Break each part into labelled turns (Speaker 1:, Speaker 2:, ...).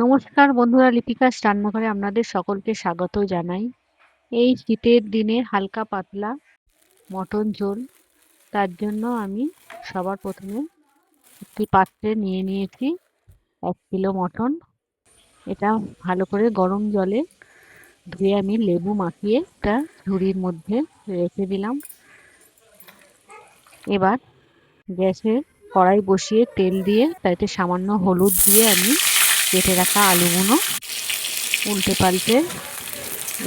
Speaker 1: নমস্কার বন্ধুরা লিপিকাস রান্নাঘরে আপনাদের সকলকে স্বাগত জানাই। এই শীতের দিনে হালকা পাতলা মটন ঝোল, তার জন্য আমি সবার প্রথমে একটি পাত্রে নিয়ে নিয়েছি এক কিলো মটন। এটা ভালো করে গরম জলে ধুয়ে আমি লেবু মাখিয়ে একটা ঝুড়ির মধ্যে রেখে দিলাম। এবার গ্যাসে কড়াই বসিয়ে তেল দিয়ে তাতে সামান্য হলুদ দিয়ে আমি কেটে রাখা আলুগুলো উল্টে পাল্টে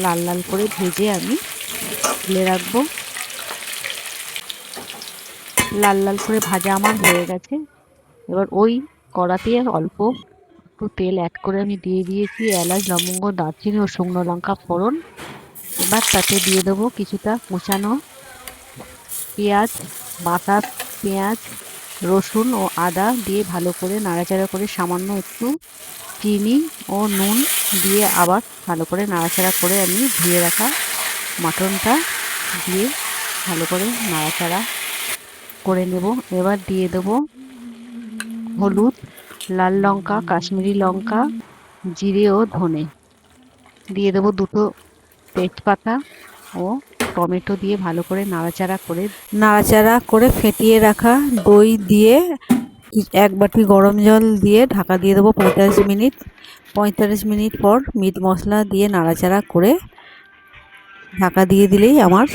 Speaker 1: লাল লাল করে ভেজে আমি তুলে রাখব। লাল লাল করে ভাজা আমার হয়ে গেছে। এবার ওই কড়াতে অল্প একটু তেল অ্যাড করে আমি দিয়ে দিয়েছি এলাচ, লবঙ্গ, দারচিনি ও শুকনো লঙ্কা ফোড়ন। এবার তাতে দিয়ে দেবো কিছুটা কুচানো পেঁয়াজ, বাটা পেঁয়াজ রসুন ও আদা দিয়ে ভালো করে নাড়াচাড়া করে সামান্য একটু চিনি ও নুন দিয়ে আবার ভালো করে নাড়াচাড়া করে আমি ধুয়ে রাখা মাটনটা দিয়ে ভালো করে নাড়াচাড়া করে নেব। এবার দিয়ে দেব হলুদ, লাল লঙ্কা, কাশ্মীরি লঙ্কা, জিরে ও ধনে। দিয়ে দেবো দুটো তেজপাতা ও টমেটো দিয়ে ভালো করে নাড়াচাড়া করে
Speaker 2: নাড়াচাড়া করে ফেটিয়ে রাখা দই দিয়ে এক বাটি গরম জল দিয়ে ঢাকা দিয়ে দেবো পঁয়তাল্লিশ মিনিট। পঁয়তাল্লিশ মিনিট পর মিট মশলা দিয়ে নাড়াচাড়া করে ঢাকা দিয়ে দিলেই আমার